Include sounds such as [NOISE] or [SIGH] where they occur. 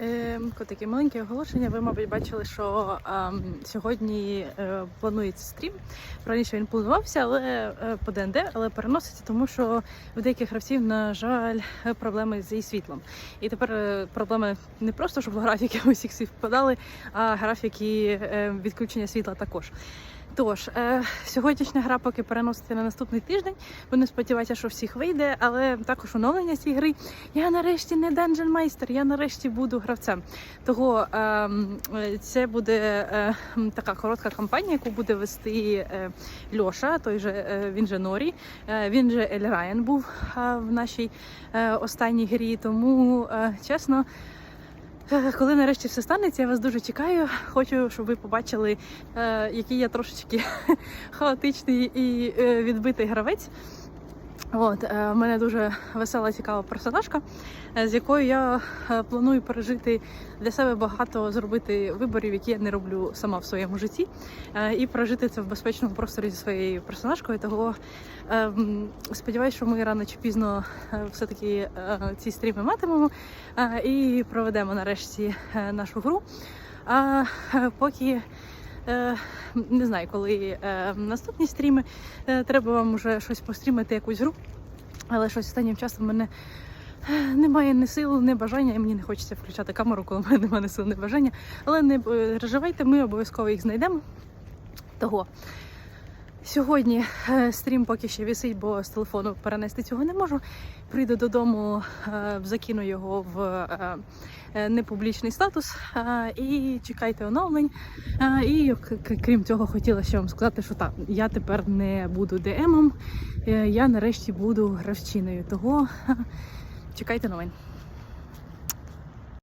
Е, Котики, маленьке оголошення. Ви, мабуть, бачили, що ем, сьогодні е, планується стрім. Раніше він планувався, але е, по ДНД, але переноситься, тому що в деяких гравців, на жаль, е, проблеми зі світлом. І тепер е, проблеми не просто, щоб графіки [LAUGHS] усіх всі впадали, а графіки е, відключення світла також. Тож, е, сьогоднішня гра поки переноситься на наступний тиждень. Будемо сподіватися, що всіх вийде, але також оновлення цієї гри. Я нарешті не Dungeon Майстер, я нарешті буду гравцем. Того е, це буде е, така коротка кампанія, яку буде вести е, Льоша, той же е, він же Норі, е, він же Ель Райан був е, в нашій е, останній грі. Тому е, чесно. Е, Коли нарешті все станеться, я вас дуже чекаю. Хочу, щоб ви побачили, е, який я трошечки [LAUGHS] хаотичний і е, відбитий гравець. От, е, в мене дуже весела, цікава персонажка, е, з якою я е, планую пережити для себе багато зробити виборів, які я не роблю сама в своєму житті, е, і прожити це в безпечному просторі зі своєю персонажкою. Того е, сподіваюся, що ми рано чи пізно е, все-таки е, ці стріми матимемо е, і проведемо нарешті е, нашу гру. А е, поки. Е, Не знаю, коли е, наступні стріми. Е, Треба вам вже щось пострімити, якусь гру. Але щось останнім часом мене немає ні сил, ні бажання, і мені не хочеться включати камеру, коли в мене немає ні сил, ні бажання. Але не переживайте, ми обов'язково їх знайдемо. Того. Сьогодні е, стрім поки ще висить, бо з телефону перенести цього не можу. Прийду додому, е, закину його в е, непублічний статус і чекайте оновлень. І крім цього, хотіла ще вам сказати, що так, я тепер не буду ДМом, я нарешті буду гравчиною. Того [LAUGHS] чекайте новин.